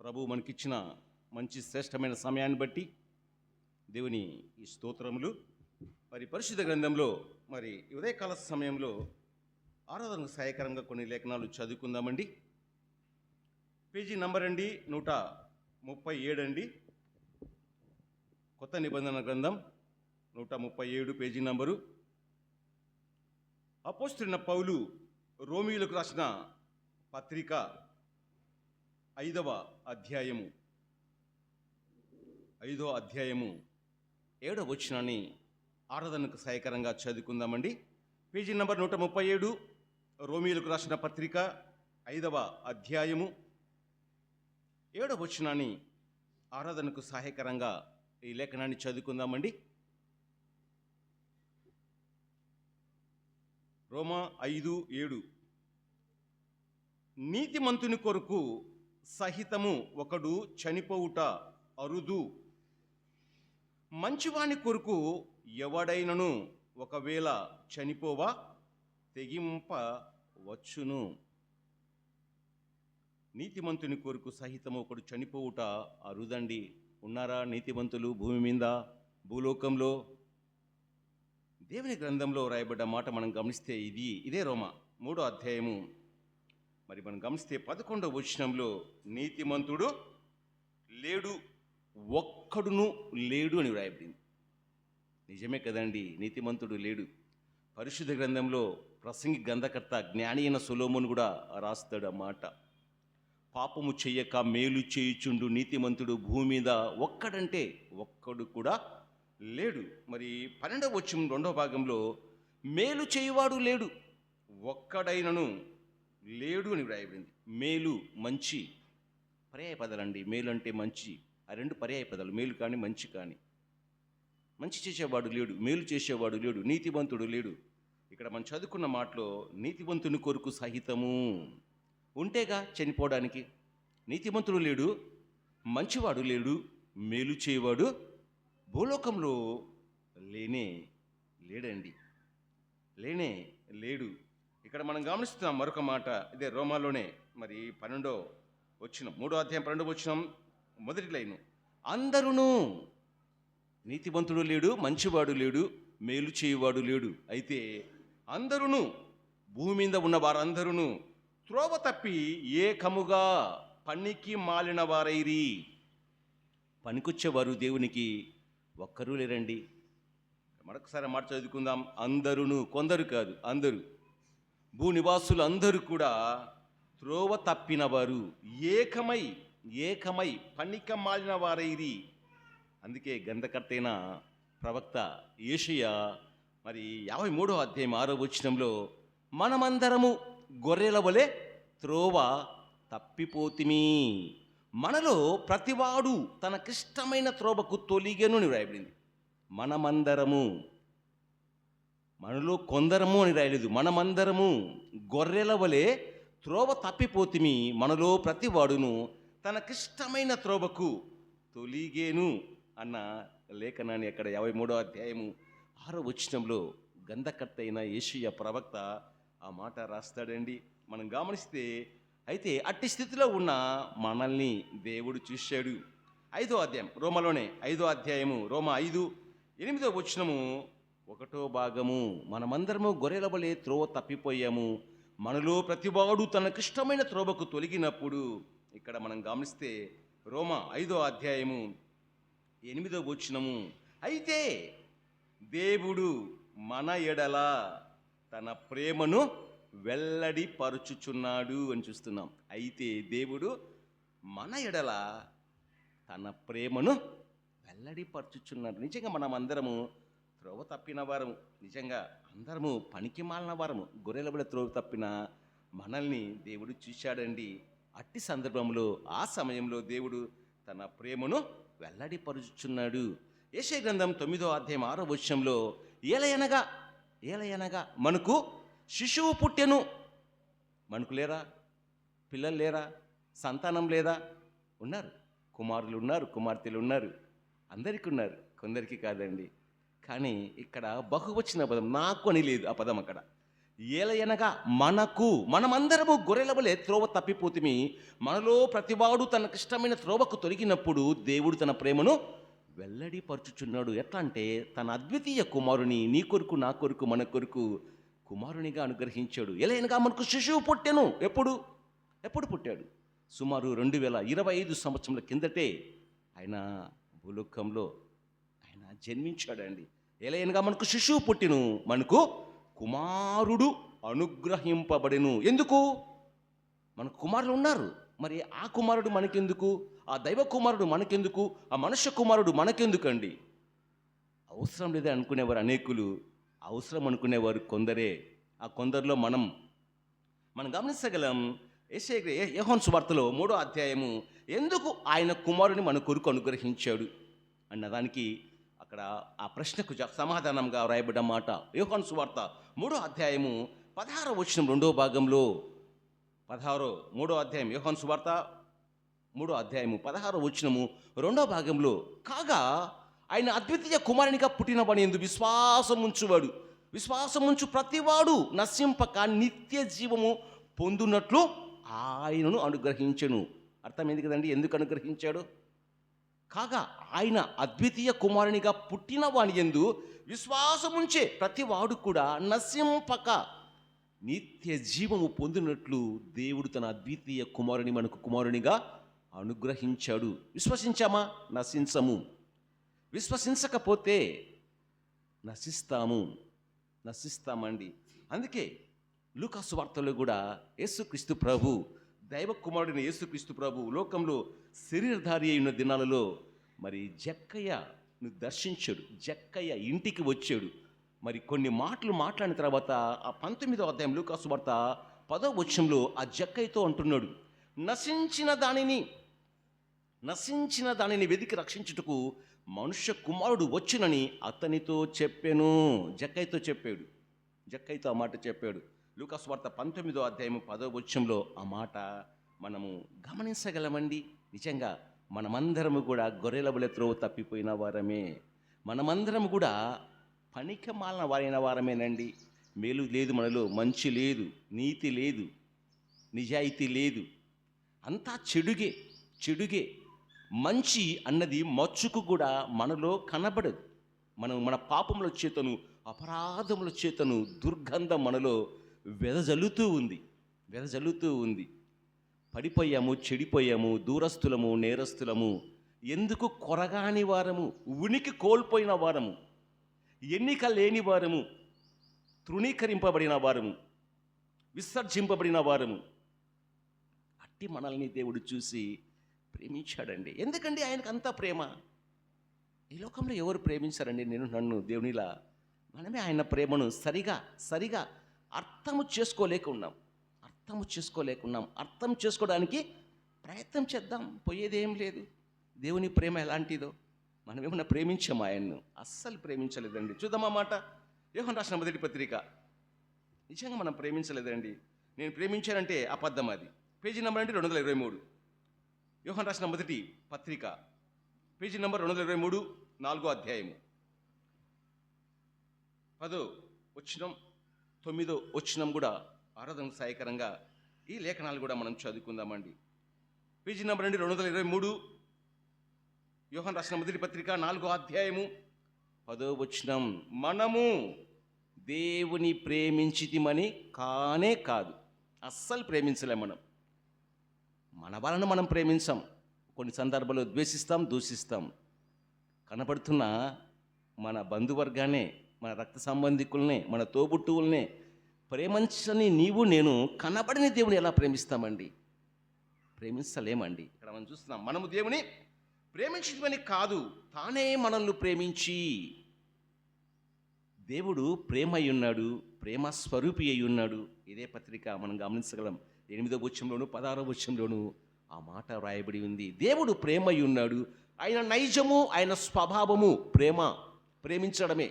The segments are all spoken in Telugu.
ప్రభు మనకిచ్చిన మంచి శ్రేష్టమైన సమయాన్ని బట్టి దేవుని ఈ స్తోత్రములు. మరి పరిశుద్ధ గ్రంథంలో మరి ఉదయకాల సమయంలో ఆరాధనకు సహాయకరంగా కొన్ని లేఖనాలు చదువుకుందామండి. పేజీ నంబర్ అండి నూట ముప్పై ఏడు అండి. కొత్త నిబంధన గ్రంథం నూట ముప్పై ఏడు పేజీ నంబరు. అపోస్తున్న పౌలు రోమిలకు రాసిన పత్రిక ఐదవ అధ్యాయము. ఐదో అధ్యాయము. ఏడవ వచనాన్ని ఆరాధనకు సహాయకరంగా చదువుకుందామండి. పేజీ నంబర్ నూట ముప్పై ఏడు రోమిలకు రాసిన పత్రిక ఐదవ అధ్యాయము. ఏడవ వచనాన్ని ఆరాధనకు సహాయకరంగా ఈ లేఖనాన్ని చదువుకుందామండి. రోమా ఐదు ఏడు. నీతిమంతుని కొరకు సహితము ఒకడు చనిపోవుట అరుదు. మంచివాని కొరకు ఎవడైనను ఒకవేళ చనిపోవా తెగింపవచ్చును. నీతిమంతుని కొరకు సహితము ఒకడు చనిపోవుట అరుదండి. ఉన్నారా నీతిమంతులు భూమి మీద భూలోకంలో? దేవుని గ్రంథంలో రాయబడ్డ మాట మనం గమనిస్తే ఇది ఇదే రోమ మూడో అధ్యాయము. మరి మనం గమనిస్తే పదకొండవ వచనంలో నీతిమంతుడు లేడు ఒక్కడును లేడు అని వ్రాయబడింది. నిజమే కదండి నీతిమంతుడు లేడు. పరిశుద్ధ గ్రంథంలో ప్రసంగి గ్రంథకర్త జ్ఞాని అయిన సులోమును కూడా రాస్తాడు అన్నమాట పాపము చెయ్యక మేలు చేయుచుండు నీతిమంతుడు భూమి మీద ఒక్కడంటే ఒక్కడు కూడా లేడు. మరి పన్నెండవ వచ్చిన రెండవ భాగంలో మేలు చేయువాడు లేడు ఒక్కడైనను లేడు అని వ్రాయబడింది మేలు మంచి పర్యాయ పదాలండి మేలు అంటే మంచి. ఆ రెండు పర్యాయ పదాలు. మేలు కానీ మంచి కానీ. మంచి చేసేవాడు లేడు. మేలు చేసేవాడు లేడు. నీతివంతుడు లేడు. ఇక్కడ మనం చదువుకున్న మాటలో నీతివంతుని కొరకు సహితము. ఉంటేగా చనిపోవడానికి. నీతివంతుడు లేడు. మంచివాడు లేడు. మేలు చేయవాడు భూలోకంలో లేనే లేడండి. లేనే లేడు. ఇక్కడ మనం గమనిస్తున్నాం మరొక మాట. ఇదే రోమాలోనే మరి పన్నెండో వచ్చిన మూడో అధ్యాయం పన్నెండో వచ్చిన మొదటి లైను. అందరును నీతివంతుడు లేడు మంచివాడు లేడు మేలు చేయువాడు లేడు. అయితే అందరును భూమి మీద ఉన్న వారందరూ త్రోవ తప్పి ఏకముగా పనికి మాలిన వారైరి. పనికొచ్చేవారు దేవునికి ఒక్కరూ లేరండి. మరొకసారి మాట చదువుకుందాం. అందరును కొందరు కాదు అందరూ. భూనివాసులు అందరూ కూడా త్రోవ తప్పినవారు. ఏకమై ఏకమై పనిక మాలిన వారైరి అందుకే గంధకర్తైన ప్రవక్త ఏషియా మరి యాభై మూడో అధ్యాయం ఆరో వచనంలో మనమందరము గొర్రెల వలె త్రోవ తప్పిపోతిమి. మనలో ప్రతివాడు తనకిష్టమైన త్రోవకు తొలిగెను వ్రాయబడింది. మనమందరము మనలో కొందరము అని రాయలేదు. మనమందరము గొర్రెల వలె త్రోవ తప్పిపోతిమి. మనలో ప్రతివాడును తనకిష్టమైన త్రోవకు తొలిగేను అన్న లేఖనాన్ని అక్కడ యాభై మూడో అధ్యాయము ఆరో వచనంలో గంధకర్త అయిన ఏషియ ప్రవక్త ఆ మాట రాస్తాడండి. మనం గమనిస్తే అయితే అట్టి స్థితిలో ఉన్న మనల్ని దేవుడు చూశాడు. ఐదో అధ్యాయం రోమలోనే ఐదో అధ్యాయము రోమ ఐదు ఎనిమిదో వచనము ఒకటో భాగము మనమందరము గొర్రెలబలే త్రోవ తప్పిపోయాము. మనలో ప్రతివాడు తనకిష్టమైన త్రోవకు తొలగినప్పుడు ఇక్కడ మనం గమనిస్తే రోమ ఐదో అధ్యాయము ఎనిమిదో వచనము అయితే దేవుడు మన ఎడల తన ప్రేమను వెల్లడిపరుచుచున్నాడు అని చూస్తున్నాం. అయితే దేవుడు మన ఎడల తన ప్రేమను వెల్లడిపరుచుచున్నాడు. నిజంగా మనం అందరము త్రోవ తప్పిన వారము. నిజంగా అందరము పనికి మాలిన వారము. గొర్రెల బిడ త్రోవ తప్పిన మనల్ని దేవుడు చూశాడండి. అట్టి సందర్భంలో ఆ సమయంలో దేవుడు తన ప్రేమను వెల్లడిపరుచుచున్నాడు. ఏషే గ్రంథం తొమ్మిదో అధ్యాయం ఆరో వృక్షంలో ఏలయనగా ఏలయనగా మనకు శిశువు పుట్టెను. మనకు లేరా పిల్లలు లేరా? సంతానం లేదా? ఉన్నారు. కుమారులు ఉన్నారు కుమార్తెలు ఉన్నారు. అందరికీ ఉన్నారు. కొందరికి కాదండి. కానీ ఇక్కడ బహువచన పదం నాకు అని లేదు ఆ పదం అక్కడ. ఏలయనగా మనకు మనమందరము గొర్రెలవలే త్రోవ తప్పిపోతిమి. మనలో ప్రతివాడు తనకిష్టమైన త్రోవకు తొలగినప్పుడు దేవుడు తన ప్రేమను వెల్లడిపరుచుచున్నాడు. ఎట్లా అంటే తన అద్వితీయ కుమారుని నీ కొరకు నా కొరకు మన కొరకు కుమారునిగా అనుగ్రహించాడు. ఎలయనగా మనకు శిశువు పుట్టెను. ఎప్పుడు? ఎప్పుడు పుట్టాడు? సుమారు రెండు వేల ఇరవై ఐదు సంవత్సరాల కిందటే ఆయన భూలోకంలో ఆయన జన్మించాడండి. ఎలయనగా మనకు శిశువు పుట్టిను మనకు కుమారుడు అనుగ్రహింపబడిను. ఎందుకు? మనకు కుమారులు ఉన్నారు. మరి ఆ కుమారుడు మనకెందుకు? ఆ దైవ కుమారుడు మనకెందుకు? ఆ మనుష్య కుమారుడు మనకెందుకండి? అవసరం లేదే అనుకునేవారు అనేకులు. అవసరం అనుకునేవారు కొందరే. ఆ కొందరిలో మనం మనం గమనించగలం. ఏసే యహోన్ సువార్తలో మూడో అధ్యాయము ఎందుకు ఆయన కుమారుని మన కొరకు అనుగ్రహించాడు? అన్నదానికి అక్కడ ఆ ప్రశ్నకు జ- సమాధానంగా వ్రాయబడ్డ మాట. యోహాన్ సువార్త మూడో అధ్యాయము పదహారో వచ్చిన రెండో భాగంలో. పదహారో మూడో అధ్యాయం. యోహాన్ సువార్త మూడో అధ్యాయము పదహారో వచనము రెండో భాగంలో. కాగా ఆయన అద్వితీయ కుమారునిగా పుట్టినవాడు ఎందు విశ్వాసం ఉంచువాడు. విశ్వాసం ఉంచు ప్రతివాడు నశింపక నిత్య జీవము పొందునట్లు ఆయనను అనుగ్రహించను. అర్థమైంది కదండి? ఎందుకు అనుగ్రహించాడు? కాగా ఆయన అద్వితీయ కుమారునిగా పుట్టిన వాని ఎందు విశ్వాసముంచే ప్రతివాడు కూడా నశింపక నిత్య జీవము పొందినట్లు దేవుడు తన అద్వితీయ కుమారుని మనకు కుమారునిగా అనుగ్రహించాడు. విశ్వసించామా? నశించము. విశ్వసించకపోతే నశిస్తాము. నశిస్తామండి. అందుకే లూకాసు వార్తలో కూడా యేసుక్రీస్తు ప్రభు దైవ కుమారుడిని యేసుక్రీస్తు ప్రభు లోకంలో శరీరధారి అయిన దినాలలో మరి జక్కయ్యను దర్శించాడు. జక్కయ్య ఇంటికి వచ్చాడు. మరి కొన్ని మాటలు మాట్లాడిన తర్వాత ఆ పంతొమ్మిదో అధ్యాయంలో లూకాసు వార్త పదో వచ్చంలో ఆ జక్కయ్యతో అంటున్నాడు నశించిన దానిని నశించిన దానిని వెదికి రక్షించుటకు మనుష్య కుమారుడు వచ్చునని అతనితో చెప్పాను. జక్కయ్యతో చెప్పాడు. జక్కయ్యతో ఆ మాట చెప్పాడు. లూకాస్ వార్త పంతొమ్మిదో అధ్యాయము పదో వచ్చంలో ఆ మాట మనము గమనించగలమండి. నిజంగా మనమందరము కూడా గొర్రెల బలె త్రోవ తప్పిపోయిన వారమే. మనమందరం కూడా పనికి మాలిన వారైన వారమేనండి. మేలు లేదు మనలో మంచి లేదు నీతి లేదు నిజాయితీ లేదు. అంతా చెడుగే చెడుగే. మంచి అన్నది మచ్చుకు కూడా మనలో కనబడదు. మనం మన పాపముల చేతను అపరాధముల చేతను దుర్గంధం మనలో వెదజల్లుతూ ఉంది. వెదజల్లుతూ ఉంది. పడిపోయాము చెడిపోయాము దూరస్తులము నేరస్తులము ఎందుకు కొరగాని వారము? ఉనికి కోల్పోయిన వారము. ఎన్నిక లేని వారము. తృణీకరింపబడిన వారము. విసర్జింపబడిన వారము. అట్టి మనల్ని దేవుడు చూసి ప్రేమించాడండి. ఎందుకండి ఆయనకు అంత ప్రేమ? ఈ లోకంలో ఎవరు ప్రేమించారండి? నేను నన్ను దేవునిలా. మనమే ఆయన ప్రేమను సరిగా సరిగా అర్థము చేసుకోలేకున్నాం. అర్థము చేసుకోలేకున్నాం. అర్థం చేసుకోవడానికి ప్రయత్నం చేద్దాం. పోయేదేం లేదు. దేవుని ప్రేమ ఎలాంటిదో మనం ఏమన్నా ప్రేమించాము ఆయన్ను? అస్సలు ప్రేమించలేదండి. చూద్దామా మాట? యోహన్ రాసిన మొదటి పత్రిక. నిజంగా మనం ప్రేమించలేదండి. నేను ప్రేమించానంటే అబద్ధం అది. పేజీ నెంబర్ అంటే రెండు వందల ఇరవై మూడు. యోహన్ రాసిన మొదటి పత్రిక. పేజీ నెంబర్ రెండు వందల ఇరవై మూడు నాలుగో అధ్యాయము. పదో వచ్చినం తొమ్మిదో వచ్చినం కూడా ఆరాధన సహాయకరంగా ఈ లేఖనాలు కూడా మనం చదువుకుందామండి. పేజీ నెంబర్ అండి రెండు వందల ఇరవై మూడు యోహన్ రాసిన మొదటి పత్రిక నాలుగో అధ్యాయము పదో వచ్చినం మనము దేవుని ప్రేమించితిమని కానే కాదు అస్సలు ప్రేమించలే మనం. మన వలన మనం ప్రేమించాం కొన్ని సందర్భాల్లో ద్వేషిస్తాం దూషిస్తాం. కనపడుతున్న మన బంధువర్గానే మన రక్త సంబంధికుల్నే మన తోబుట్టువుల్నే ప్రేమించని నీవు నేను కనబడని దేవుని ఎలా ప్రేమిస్తామండి? ప్రేమించలేమండి. ఇక్కడ మనం చూస్తున్నాం మనము దేవుని ప్రేమించడమని కాదు తానే మనల్ని ప్రేమించి. దేవుడు ప్రేమ అయి ఉన్నాడు ప్రేమ స్వరూపి అయి ఉన్నాడు ఇదే పత్రిక మనం గమనించగలం. ఎనిమిదో వచ్చంలోను పదహారో వచ్చంలోను ఆ మాట వ్రాయబడి ఉంది. దేవుడు ప్రేమ అయి ఉన్నాడు ఆయన నైజము ఆయన స్వభావము ప్రేమ ప్రేమించడమే.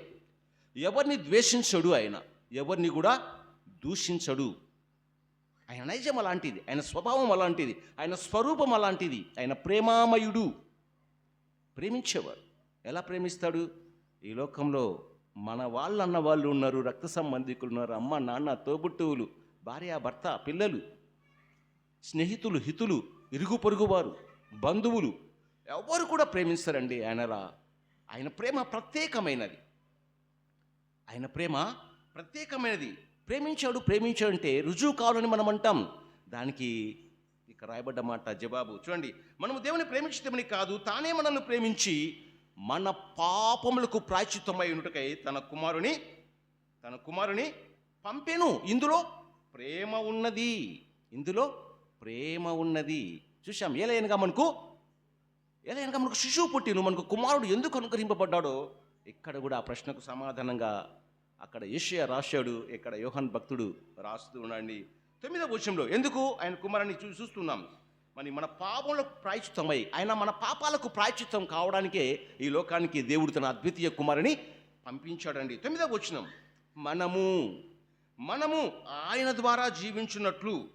ఎవరిని ద్వేషించడు ఆయన ఎవరిని కూడా దూషించడు. ఆయన నైజం అలాంటిది ఆయన స్వభావం అలాంటిది ఆయన స్వరూపం అలాంటిది ఆయన ప్రేమామయుడు. ప్రేమించేవాడు ఎలా ప్రేమిస్తాడు? ఈ లోకంలో మన వాళ్ళు అన్న వాళ్ళు ఉన్నారు రక్త సంబంధికులు ఉన్నారు అమ్మ నాన్న తోబుట్టువులు భార్య భర్త పిల్లలు స్నేహితులు హితులు ఇరుగు పొరుగువారు బంధువులు. ఎవరు కూడా ప్రేమిస్తారండి ఆయనలా ఆయన ప్రేమ ప్రత్యేకమైనది. ఆయన ప్రేమ ప్రత్యేకమైనది. ప్రేమించాడు ప్రేమించాడు అంటే రుజువు కావాలని మనం అంటాం. దానికి ఇక రాయబడ్డ మాట జవాబు. చూడండి మనము దేవుని ప్రేమించటమని కాదు తానే మనల్ని ప్రేమించి మన పాపములకు ప్రాచితమై ఉండుటకై తన కుమారుని తన కుమారుని పంపెను. ఇందులో ప్రేమ ఉన్నది. ఇందులో ప్రేమ ఉన్నది. చూశాం ఏలైనగా మనకు ఏలైనగా మనకు శిశువు పుట్టిను మనకు కుమారుడు ఎందుకు అనుగ్రహింపబడ్డాడో ఇక్కడ కూడా ఆ ప్రశ్నకు సమాధానంగా అక్కడ ఏషియా రాశాడు ఇక్కడ యోహన్ భక్తుడు రాస్తూ ఉండండి. తొమ్మిదవ వచనంలో ఎందుకు? ఆయన కుమారాన్ని చూ చూస్తున్నాం. మరి మన పాపములకు ప్రాయచిత్తమై ఆయన మన పాపాలకు ప్రాయచిత్తం కావడానికే ఈ లోకానికి దేవుడు తన అద్వితీయ కుమారుని పంపించాడండి. తొమ్మిదవ వచనం మనము మనము ఆయన ద్వారా జీవించున్నట్లు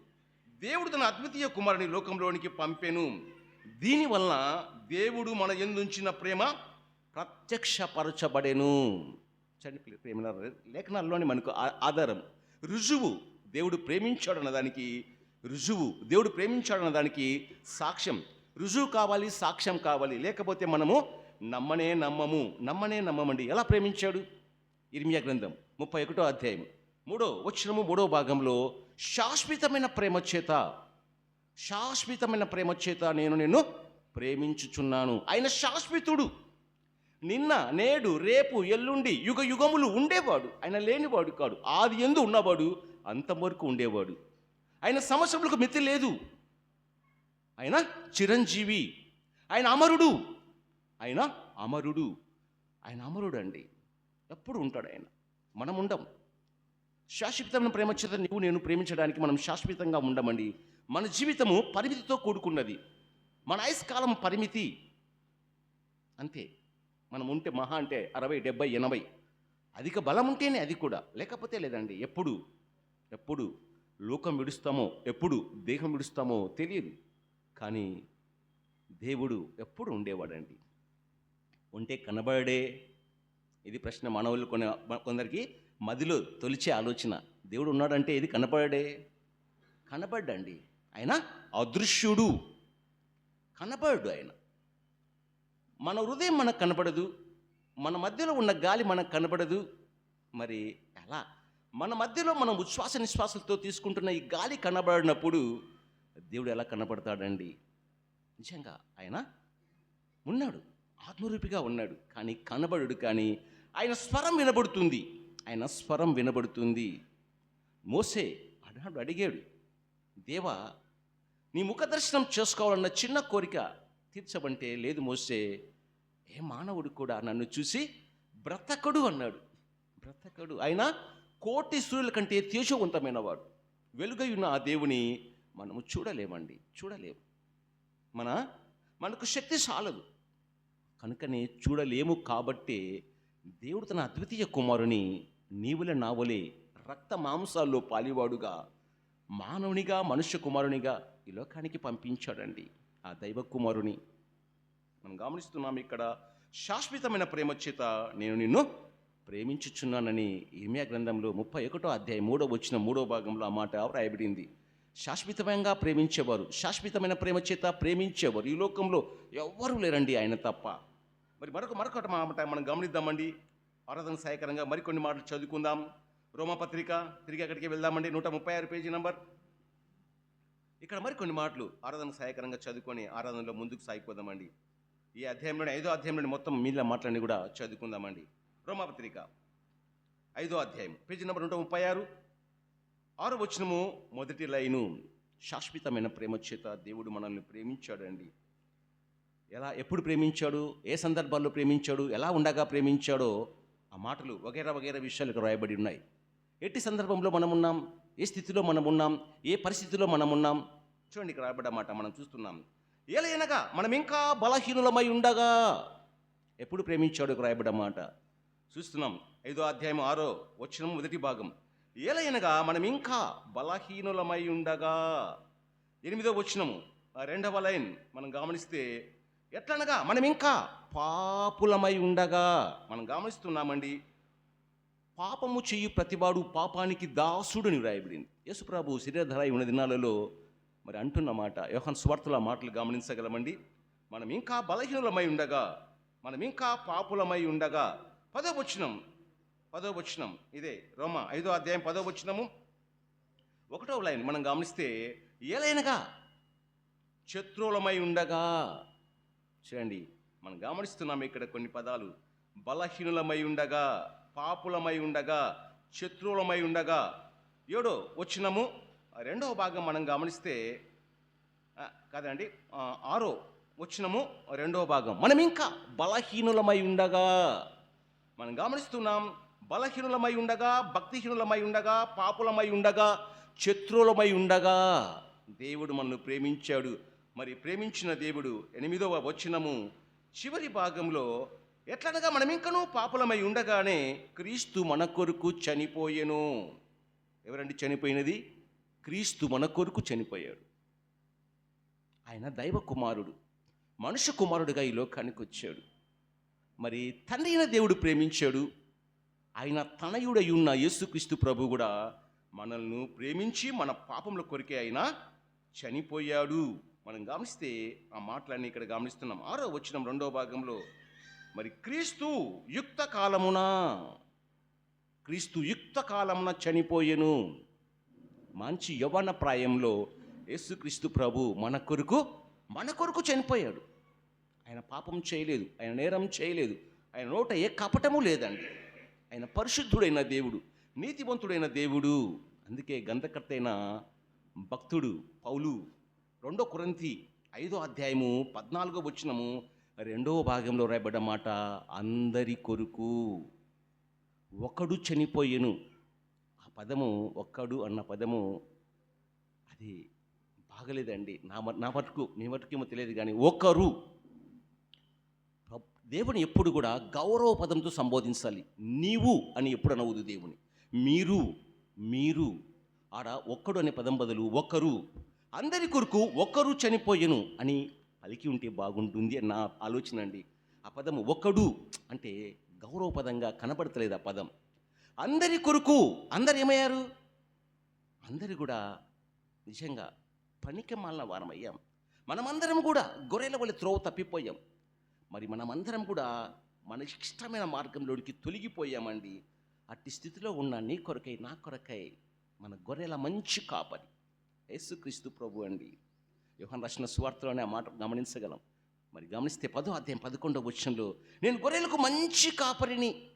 దేవుడు తన అద్వితీయ కుమారుని లోకంలోనికి పంపెను. దీనివలన దేవుడు మన ఎందుంచిన ప్రేమ ప్రత్యక్షపరచబడెను. చండి ప్రేమ లేఖనాల్లోని మనకు ఆ- ఆధారం. రుజువు దేవుడు ప్రేమించాడన్న దానికి రుజువు దేవుడు ప్రేమించాడన్న దానికి సాక్ష్యం. రుజువు కావాలి సాక్ష్యం కావాలి. లేకపోతే మనము నమ్మనే నమ్మము. నమ్మనే నమ్మమండి. ఎలా ప్రేమించాడు? ఇర్మియా గ్రంథం ముప్పై ఒకటో అధ్యాయం. మూడో వచ్చినము మూడో భాగంలో శాశ్వతమైన ప్రేమ చేత శాశ్వతమైన ప్రేమ చేత నేను ప్రేమించుచున్నాను. ఆయన శాశ్వతుడు. నిన్న నేడు రేపు ఎల్లుండి యుగ యుగములు ఉండేవాడు. ఆయన లేనివాడు కాడు. ఆది ఎందు ఉన్నవాడు అంతవరకు ఉండేవాడు. ఆయన సంవత్సరములకు మితి లేదు. ఆయన చిరంజీవి. ఆయన అమరుడు. ఆయన అమరుడు. ఆయన అమరుడు అండి. ఎప్పుడు ఉంటాడు ఆయన. మనం ఉండం. శాశ్వతమైన ప్రేమ చేత నువ్వు నేను ప్రేమించడానికి మనం శాశ్వతంగా ఉండమండి. మన జీవితము పరిమితితో కూడుకున్నది. మన ఆయుష్కాలం పరిమితి. అంతే. మనం ఉంటే మహా అంటే అరవై డెబ్బై ఎనభై. అధిక బలం ఉంటేనే అది కూడా. లేకపోతే లేదండి ఎప్పుడు? ఎప్పుడు? లోకం విడుస్తామో? ఎప్పుడు? దేహం విడుస్తామో? తెలియదు. కానీ దేవుడు ఎప్పుడు ఉండేవాడండి? ఉంటే కనబడే ఇది ప్రశ్న మనవులు కొన్ని కొందరికి మదిలో తొలిచే ఆలోచన. దేవుడు ఉన్నాడంటే ఇది కనపడే కనపడ్డండి ఆయన అదృశ్యుడు. కనబడు ఆయన. మన హృదయం మనకు కనపడదు మన మధ్యలో ఉన్న గాలి మనకు కనపడదు. మరి ఎలా? మన మధ్యలో మనం ఉచ్ఛ్వాస నిశ్వాసాలతో తీసుకుంటున్న ఈ గాలి కనబడినప్పుడు దేవుడు ఎలా కనపడతాడండి? నిజంగా ఆయన ఉన్నాడు ఆత్మరూపిగా ఉన్నాడు కానీ కనబడు కానీ ఆయన స్వరం వినబడుతుంది. ఆయన స్వరం వినబడుతుంది. మోసే అన్నాడు అడిగాడు దేవా నీ ముఖ దర్శనం చేసుకోవాలన్న చిన్న కోరిక తీర్చబంటే లేదు మోసే. ఏ మానవుడు కూడా నన్ను చూసి బ్రతకడు అన్నాడు. బ్రతకడు. ఆయన కోటి సూర్యుల కంటే తేజవంతమైన వాడు వెలుగై ఉన్న ఆ దేవుని మనము చూడలేమండి. చూడలేము. మన మనకు శక్తి చాలదు. కనుకనే చూడలేము కాబట్టే దేవుడు తన అద్వితీయ కుమారుని నీవుల నావలే రక్త మాంసాల్లో పాలివాడుగా మానవునిగా మనుష్య కుమారునిగా ఈ లోకానికి పంపించాడండి. ఆ దైవ కుమారుని మనం గమనిస్తున్నాం ఇక్కడ శాశ్వతమైన ప్రేమ చేత నేను నిన్ను ప్రేమించుచున్నానని ఏమియా గ్రంథంలో ముప్పై ఒకటో అధ్యాయం మూడో వచ్చిన మూడో భాగంలో ఆ మాట రాయబడింది శాశ్వతమైన ప్రేమించేవారు శాశ్వతమైన ప్రేమ చేత ప్రేమించేవారు. ఈ లోకంలో ఎవ్వరూ లేరండి ఆయన తప్ప. మరి మరొక మరొకటి మాట మనం గమనిద్దామండి. ఆరాధన సహాయకరంగా మరికొన్ని మాటలు చదువుకుందాం. రోమపత్రిక తిరిగి అక్కడికి వెళ్దామండి. నూట ముప్పై ఆరు పేజీ నంబర్. ఇక్కడ మరికొన్ని మాటలు ఆరాధన సహాయకరంగా చదువుకొని ఆరాధనలో ముందుకు సాగిపోదామండి. ఈ అధ్యాయంలోని ఐదో అధ్యాయంలోని మొత్తం మిగిలిన మాటలన్నీ కూడా చదువుకుందామండి. రోమాపత్రిక ఐదో అధ్యాయం పేజీ నెంబర్ నూట ముప్పై ఆరు. ఆరు వచనము మొదటి లైను. శాశ్వతమైన ప్రేమ చేత దేవుడు మనల్ని ప్రేమించాడండి. ఎలా ఎప్పుడు ప్రేమించాడు? ఏ సందర్భాల్లో ప్రేమించాడు? ఎలా ఉండగా ప్రేమించాడో ఆ మాటలు వగేరా వగేరా విషయాలకు రాయబడి ఉన్నాయి. ఎట్టి సందర్భంలో మనం ఉన్నాం ఏ స్థితిలో మనం ఉన్నాం ఏ పరిస్థితిలో మనం ఉన్నాం చూడండి ఇక్కడ రాయబడ్డ మాట మనం చూస్తున్నాం. ఏలైనగా మనం ఇంకా బలహీనులమై ఉండగా. ఎప్పుడు ప్రేమించాడు ఇక్కడ రాయబడ్డ మాట. చూస్తున్నాం ఐదో అధ్యాయం ఆరో వచ్చిన మొదటి భాగం. ఏలైనగా మనం ఇంకా బలహీనులమై ఉండగా. ఎనిమిదో వచ్చినము ఆ రెండవ లైన్ మనం గమనిస్తే ఎట్లనగా మనం ఇంకా పాపులమై ఉండగా. మనం గమనిస్తున్నామండి పాపము చెయ్యి ప్రతివాడు పాపానికి దాసుడని వ్రాయబడింది యేసుప్రభు శరీరధర ఉన్న దినాలలో మరి అంటున్న మాట యోహన్ స్వార్థుల మాటలు గమనించగలమండి. మనం ఇంకా బలహీనులమై ఉండగా మనం ఇంకా పాపులమై ఉండగా పదో వచనం ఇదే రోమ ఐదో అధ్యాయం పదోవచనము ఒకటో లైన్ మనం గమనిస్తే ఏలైనగా శత్రువులమై ఉండగా. చూడండి మనం గమనిస్తున్నాం ఇక్కడ కొన్ని పదాలు. బలహీనులమై ఉండగా పాపులమై ఉండగా శత్రువులమై ఉండగా. ఏడో వచ్చినము రెండవ భాగం మనం గమనిస్తే కాదండి ఆరో వచ్చినము రెండవ భాగం. మనం ఇంకా బలహీనులమై ఉండగా మనం గమనిస్తున్నాం బలహీనులమై ఉండగా భక్తిహీనులమై ఉండగా పాపులమై ఉండగా శత్రువులమై ఉండగా దేవుడు మనను ప్రేమించాడు. మరి ప్రేమించిన దేవుడు ఎనిమిదవ వచనము చివరి భాగంలో ఎట్లనగా మనం ఇంకనూ పాపులమై ఉండగానే క్రీస్తు మన కొరకు చనిపోయెను. ఎవరండి చనిపోయినది? క్రీస్తు మన కొరకు చనిపోయాడు. ఆయన దైవ కుమారుడు మనుష్య కుమారుడుగా ఈ లోకానికి వచ్చాడు. మరి తండ్రి అయిన దేవుడు ప్రేమించాడు. ఆయన తనయుడై ఉన్న యేసుక్రీస్తు ప్రభు కూడా మనల్ని ప్రేమించి మన పాపముల కొరికే ఆయన చనిపోయాడు. మనం గమనిస్తే ఆ మాటలన్నీ ఇక్కడ గమనిస్తున్నాం. ఆరో వచ్చిన రెండో భాగంలో మరి క్రీస్తు యుక్త కాలమున క్రీస్తు యుక్త కాలమున చనిపోయెను. మంచి యవ్వన ప్రాయంలో యేసుక్రీస్తు ప్రభు మన కొరకు మన కొరకు చనిపోయాడు. ఆయన పాపం చేయలేదు ఆయన నేరం చేయలేదు ఆయన నోట ఏ కపటము లేదండి. ఆయన పరిశుద్ధుడైన దేవుడు నీతివంతుడైన దేవుడు. అందుకే గంధకర్త అయిన భక్తుడు పౌలు రెండో కురంతి ఐదో అధ్యాయము పద్నాలుగో వచ్చినము రెండవ భాగంలో రాయబడ్డ మాట అందరి కొరకు ఒకడు చనిపోయెను పదము ఒక్కడు అన్న పదము అది బాగలేదండి. నా నా మటుకు మీ మటుకేమో తెలియదు కానీ ఒకరు దేవుని ఎప్పుడు కూడా గౌరవ పదంతో సంబోధించాలి. నీవు అని ఎప్పుడు అనవద్దు దేవుని. మీరు మీరు ఆడ ఒక్కడు అనే పదం బదులు ఒకరు అందరి కొరకు ఒక్కరు చనిపోయెను అని పలికి ఉంటే బాగుంటుంది అని నా ఆలోచన అండి. ఆ పదము ఒకడు అంటే గౌరవ పదంగా కనబడతలేదు ఆ పదం. అందరి కొరకు అందరు ఏమయ్యారు? అందరు కూడా నిజంగా పనికి మాలిన వారం అయ్యాం మనమందరం కూడా గొర్రెల వల్ల త్రోవ తప్పిపోయాం. మరి మనమందరం కూడా మన ఇష్టమైన మార్గంలోనికి తొలగిపోయామండి. అట్టి స్థితిలో ఉన్న నీ కొరకై నా కొరకై మన గొర్రెల మంచి కాపరి యేసుక్రీస్తు ప్రభు అండి. యోహన్ రాసిన సువార్తలోనే ఆ మాట గమనించగలం. మరి గమనిస్తే పదో అధ్యాయం పదకొండవ వచ్చంలో నేను గొర్రెలకు మంచి కాపరిని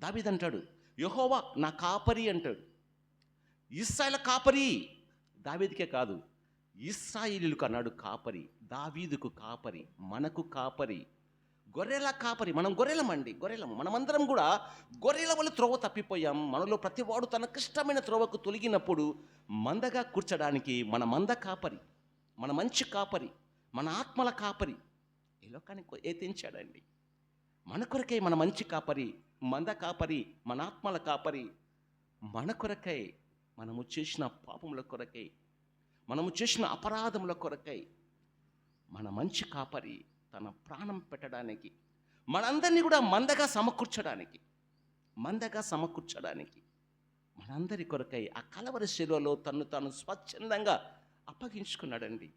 దావీదంటాడు యహోవా నా కాపరి అంటాడు. ఇస్రాయల కాపరి దావీదికే కాదు ఇస్రాయిలీలకు అన్నాడు కాపరి దావీదుకు కాపరి మనకు కాపరి. గొర్రెల కాపరి మనం గొర్రెలమండి గొర్రెలం. మనమందరం కూడా గొర్రెల వల్ల త్రోవ తప్పిపోయాం. మనలో ప్రతివాడు తన కష్టమైన త్రోవకు తొలగినప్పుడు మందగా కూర్చడానికి మన మంద కాపరి మన మంచి కాపరి మన ఆత్మల కాపరి. ఈ లోకానికి ఏతించాడండి మన కొరకే మన మంచి కాపరి మంద కాపరి మన ఆత్మల కాపరి మన కొరకై మనము చేసిన పాపముల కొరకై మనము చేసిన అపరాధముల కొరకై మన మంచి కాపరి తన ప్రాణం పెట్టడానికి మనందరినీ కూడా మందగా సమకూర్చడానికి మందగా సమకూర్చడానికి మనందరి కొరకై ఆ కలవరి శిలువలో తను తాను స్వచ్ఛందంగా అప్పగించుకున్నాడండి.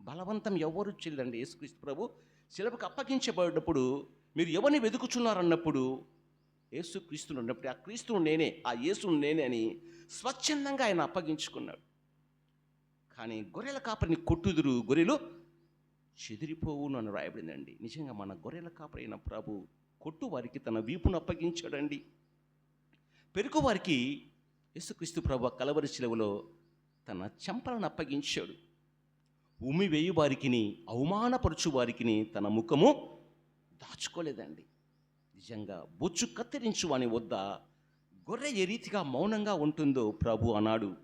బలవంతం ఎవరు చెల్లండి యేసుక్రీస్తు ప్రభు? శిలవకు అప్పగించబడినప్పుడు మీరు ఎవరిని వెతుకుచున్నారన్నప్పుడు యేసుక్రీస్తుని ఉన్నప్పుడు ఆ క్రీస్తును నేనే ఆ యేసును నేనే అని స్వచ్ఛందంగా ఆయన అప్పగించుకున్నాడు. కానీ గొర్రెల కాపరిని కొట్టుదురు గొర్రెలు చెదిరిపోవును అని రాయబడిందండి. నిజంగా మన గొర్రెల కాపరైన ప్రభు కొట్టు వారికి తన వీపును అప్పగించాడండి. పెరుకు వారికి యేసుక్రీస్తు ప్రభు కలవరి శిలవలో తన చెంపలను అప్పగించాడు. ఉమ్మి వేయు వారికిని అవమానపరచు వారికిని తన ముఖము దాచుకోలేదండి. నిజంగా బొచ్చు కత్తిరించు అని వద్ద గొర్రె ఏ రీతిగా మౌనంగా ఉంటుందో ప్రభు అన్నాడు.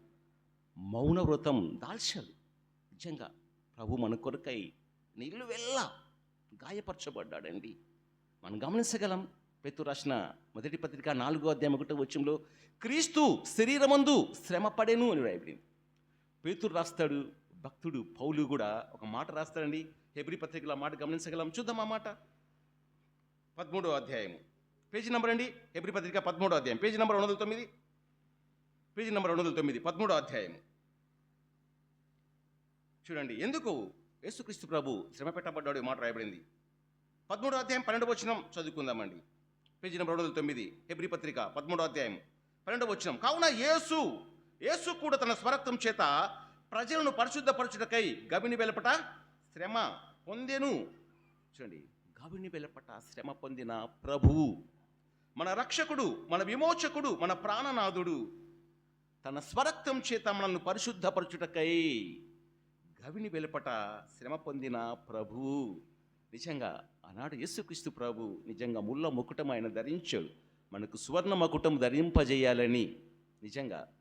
మౌన వ్రతం దాల్చాడు నిజంగా ప్రభు మన కొరకై నీళ్ళు వెళ్ళ గాయపరచబడ్డాడండి. మనం గమనించగలం. పెత్తు రాసిన మొదటి పత్రిక నాలుగో అధ్యాయం ఒకటో వచ్చంలో క్రీస్తు శరీరమందు శ్రమ పడేను అని రాయబడింది పేతురు రాస్తాడు భక్తుడు పౌలు కూడా ఒక మాట రాస్తాడండి. హెబ్రి పత్రికలో ఆ మాట గమనించగలం. చూద్దాం ఆ మాట. పదమూడో అధ్యాయము. పేజీ నెంబర్ అండి? ఎబ్రి పత్రిక పదమూడో అధ్యాయం. పేజీ నెంబర్ రెండు వందల తొమ్మిది? పేజీ నెంబర్ రెండు వందల తొమ్మిది పదమూడో అధ్యాయం చూడండి ఎందుకు యేసుక్రీస్తు ప్రభు శ్రమ పెట్టబడ్డాడు మాట రాయబడింది? పదమూడో అధ్యాయం పన్నెండు వచనం చదువుకుందామండి. పేజీ నెంబర్ రెండు వందల తొమ్మిది ఎబ్రి పత్రిక పదమూడో అధ్యాయం పన్నెండు వచనం. కావున యేసు యేసు కూడా తన స్వరక్తం చేత ప్రజలను పరిశుద్ధపరచుటకై గవిని వెలపట శ్రమ పొందెను. చూడండి గవిని వెలపట శ్రమ పొందిన ప్రభువు మన రక్షకుడు మన విమోచకుడు మన ప్రాణనాథుడు తన స్వరక్తం చేత మనల్ని పరిశుద్ధపరచుటకై గవిని వెలుపట శ్రమ పొందిన ప్రభువు నిజంగా ఆనాడు యేసుక్రీస్తు ప్రభు నిజంగా ముళ్ళ ముకుటం ఆయన ధరించాడు. మనకు సువర్ణ మకుటం ధరింపజేయాలని నిజంగా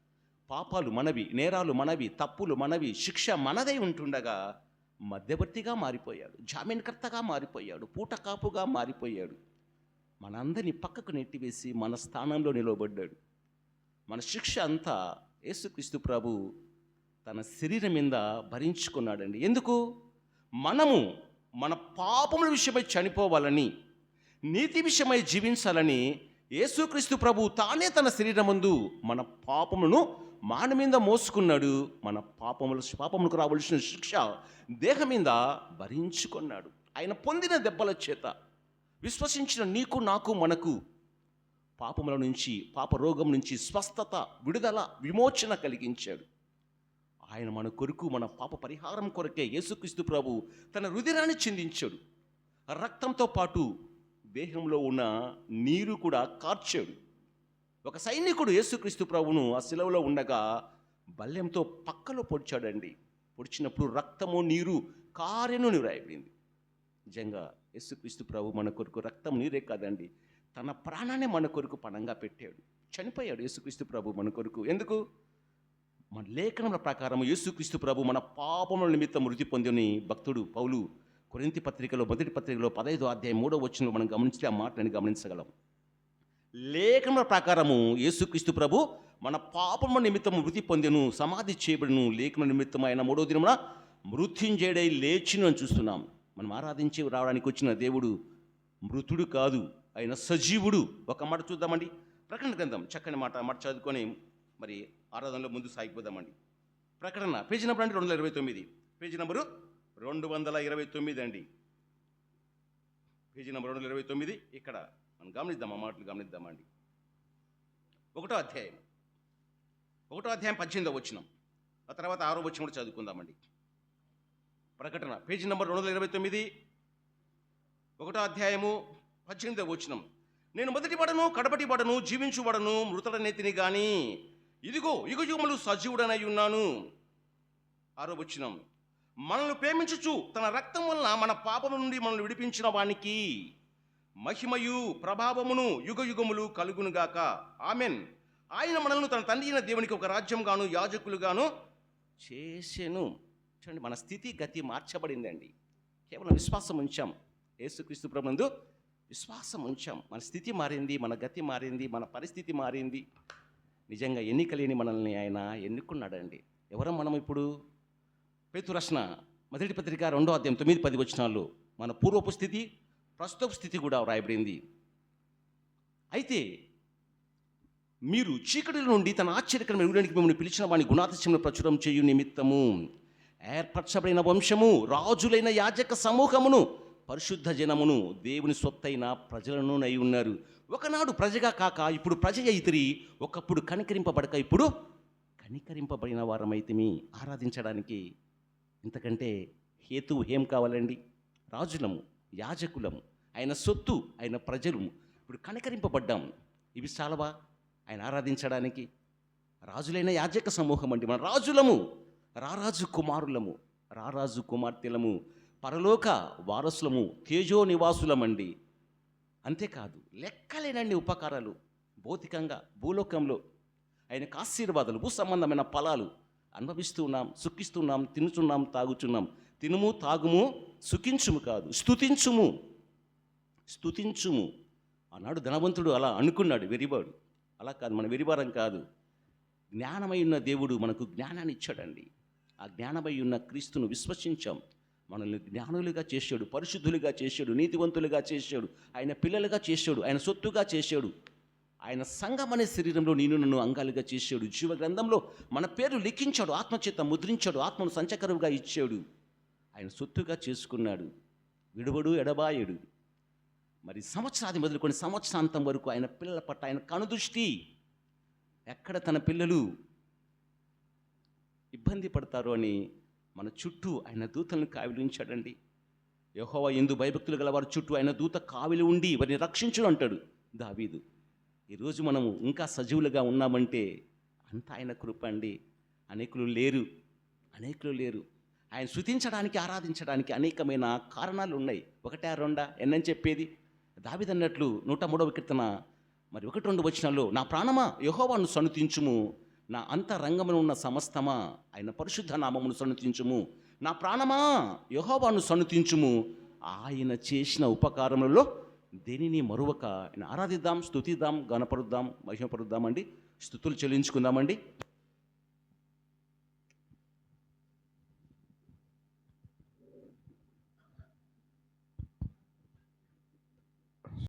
పాపాలు మనవి నేరాలు మనవి తప్పులు మనవి శిక్ష మనదై ఉంటుండగా మధ్యవర్తిగా మారిపోయాడు జామీన్కర్తగా మారిపోయాడు పూటకాపుగా మారిపోయాడు. మనందరినీ పక్కకు నెట్టివేసి మన స్థానంలో నిలవబడ్డాడు. మన శిక్ష అంతా యేసుక్రీస్తు ప్రభు తన శరీరం మీద భరించుకున్నాడండి. ఎందుకు? మనము మన పాపముల విషయమై చనిపోవాలని నీతి విషయమై జీవించాలని యేసుక్రీస్తు ప్రభు తానే తన శరీరం ముందు మన పాపములను మాన మీద మోసుకున్నాడు మన పాపముల పాపములకు రావలసిన శిక్ష దేహం మీద భరించుకున్నాడు. ఆయన పొందిన దెబ్బల చేత విశ్వసించిన నీకు నాకు మనకు పాపముల నుంచి పాప రోగం నుంచి స్వస్థత విడుదల విమోచన కలిగించాడు. ఆయన మన కొరకు మన పాప పరిహారం కొరకే యేసుక్రీస్తు ప్రభు తన రుధిరాన్ని చిందించాడు. రక్తంతో పాటు దేహంలో ఉన్న నీరు కూడా కార్చాడు. ఒక సైనికుడు యేసుక్రీస్తు ప్రభును ఆ శిలవలో ఉండగా బల్లెంతో పక్కలో పొడిచాడండి. పొడిచినప్పుడు రక్తము నీరు కారెను రాయబడింది నిజంగా యేసుక్రీస్తు ప్రభు మన కొరకు రక్తం నీరే కాదండి. తన ప్రాణాన్ని మన కొరకు పణంగా పెట్టాడు. చనిపోయాడు యేసుక్రీస్తు ప్రభు మన కొరకు. ఎందుకు? మన లేఖనముల ప్రకారం యేసుక్రీస్తు ప్రభు మన పాపముల నిమిత్తం మృతి పొందిని భక్తుడు పౌలు కొరింతి పత్రికలో మొదటి పత్రికలో పదహైదో అధ్యాయం మూడో వచ్చిన మనం గమనించి ఆ మాటని గమనించగలం. లేఖన ప్రకారము యేసుక్రీస్తు ప్రభు మన పాపము నిమిత్తం మృతి పొందెను సమాధి చేయబడిను. లేఖన నిమిత్తం ఆయన మూడో దినమున మృత్యుంజయుడై లేచిను అని చూస్తున్నాం. మనం ఆరాధించి రావడానికి వచ్చిన దేవుడు మృతుడు కాదు ఆయన సజీవుడు. ఒక మాట చూద్దామండి. ప్రకటన గ్రంథం చక్కని మాట మాట చదువుకొని మరి ఆరాధనలో ముందు సాగిపోదామండి. ప్రకటన పేజీ నెంబర్ అండి రెండు వందల ఇరవై తొమ్మిది. పేజీ నెంబరు రెండు వందల ఇరవై తొమ్మిది అండి. పేజీ నెంబర్ రెండు వందల ఇరవై తొమ్మిది ఇక్కడ. మనం గమనిద్దాం ఆ మాటలు గమనిద్దామండి. ఒకటో అధ్యాయం. ఒకటో అధ్యాయం పద్దెనిమిదో వచ్చినాం ఆ తర్వాత ఆరో వచ్చిన కూడా చదువుకుందామండి. ప్రకటన. పేజీ నెంబర్ రెండు వందల ఇరవై తొమ్మిది. ఒకటో అధ్యాయము పద్దెనిమిదో వచ్చినం నేను మొదటి పడను కడపటి పడను జీవించుబడను మృతుల నేతిని కానీ ఇదిగో యుగయుగములు సజీవుడనై ఉన్నాను. ఆరో వచ్చినం మనల్ని ప్రేమించుచు తన రక్తం వలన మన పాపం నుండి మనల్ని విడిపించిన వానికి మహిమయు ప్రభావమును యుగయుగములు కలుగునుగాక. ఆమెన్. ఆయన మనల్ని తన తండ్రి అయిన దేవునికి ఒక రాజ్యంగాను యాజకులుగాను చేసెను. చూడండి మన స్థితి గతి మార్చబడిందండి. కేవలం విశ్వాసం ఉంచాం. యేసుక్రీస్తు ప్రభునందు విశ్వాసం ఉంచాం. మన స్థితి మారింది మన గతి మారింది మన పరిస్థితి మారింది. నిజంగా ఎన్నికలేని మనల్ని ఆయన ఎన్నుకున్నాడండి. ఎవరం మనం ఇప్పుడు? పేతురచన మొదటి పత్రిక రెండో అధ్యాయం తొమ్మిది పది వచనాల్లో మన పూర్వపు స్థితి ప్రస్తుత స్థితి కూడా వ్రాయబడింది. అయితే మీరు చీకటి నుండి తన ఆశ్చర్యకరమైన వెలుగులోనికి మిమ్మల్ని పిలిచిన వాని గుణాతిశయమును ప్రచురం చేయు నిమిత్తము. ఏర్పరచబడిన వంశము రాజులైన యాజక సమూహమును పరిశుద్ధ జనమును దేవుని సొత్తైన ప్రజలను అయి ఉన్నారు. ఒకనాడు ప్రజగా కాక ఇప్పుడు ప్రజ అయితిరి ఒకప్పుడు కనికరింపబడక ఇప్పుడు కనికరింపబడిన వారమైతిమి. ఆరాధించడానికి ఇంతకంటే హేతువు ఏం కావాలండి? రాజులము యాజకులము ఆయన సొత్తు ఆయన ప్రజలు ఇప్పుడు కనకరింపబడ్డాము. ఇవి చాలవా? ఆయన ఆరాధించడానికి. రాజులైన యాజక సమూహం అండి. మన రాజులము రారాజు కుమారులము రారాజు కుమార్తెలము పరలోక వారసులము తేజో నివాసులమండి. అంతేకాదు లెక్కలేనన్ని ఉపకారాలు భౌతికంగా భూలోకంలో. ఆయనకు ఆశీర్వాదాలు భూ సంబంధమైన ఫలాలు అనుభవిస్తున్నాం సుఖిస్తున్నాం తినుచున్నాం తాగుచున్నాం. తినుము తాగుము సుఖించుము కాదు స్తుతించుము. స్థుతించుము అన్నాడు ధనవంతుడు అలా అనుకున్నాడు వెరిబాడు. అలా కాదు మన వెరిబారం కాదు. జ్ఞానమై ఉన్న దేవుడు మనకు జ్ఞానాన్ని ఇచ్చాడండి. ఆ జ్ఞానమై ఉన్న క్రీస్తును విశ్వసించాం. మనల్ని జ్ఞానులుగా చేశాడు పరిశుద్ధులుగా చేశాడు నీతివంతులుగా చేశాడు ఆయన పిల్లలుగా చేశాడు ఆయన సొత్తుగా చేశాడు. ఆయన సంఘం అనే శరీరంలో నేను నన్ను అంగాలుగా చేశాడు. జీవ గ్రంథంలో మన పేరు లిఖించాడు ఆత్మచేత ముద్రించాడు ఆత్మను సంచకరువుగా ఇచ్చాడు. ఆయన సొత్తుగా చేసుకున్నాడు. విడువడు ఎడబాయడు. మరి సంవత్సరాది మొదలుకొని సంవత్సరాంతం వరకు ఆయన పిల్లల పట్ల ఆయన కనుదృష్టి. ఎక్కడ తన పిల్లలు ఇబ్బంది పడతారు అని మన చుట్టూ ఆయన దూతలను కావిలించాడండి యహోవ ఎందు భయభక్తులు గల వారి చుట్టూ ఆయన దూత కావిలి ఉండి వారిని రక్షించును అంటాడు దావీదు. ఈరోజు మనము ఇంకా సజీవులుగా ఉన్నామంటే అంత ఆయన కృప అండి. అనేకులు లేరు అనేకులు లేరు. ఆయన శృతించడానికి ఆరాధించడానికి అనేకమైన కారణాలు ఉన్నాయి. ఒకటే రెండా ఎన్నని చెప్పేది? దావిదన్నట్లు నూట మూడవ కీర్తన మరి ఒకటి రెండు వచనాల్లో నా ప్రాణమా యహోవాను సనుతించుము నా అంతరంగమున ఉన్న సమస్తమా ఆయన పరిశుద్ధ నామమును సనుతించుము నా ప్రాణమా యహోవాను సనుతించుము ఆయన చేసిన ఉపకారములలో దేనిని మరువక ఆయన ఆరాధిద్దాం స్థుతిద్దాం గణపరుద్దాం మహిమపరుద్దామండి స్థుతులు చెల్లించుకుందామండి.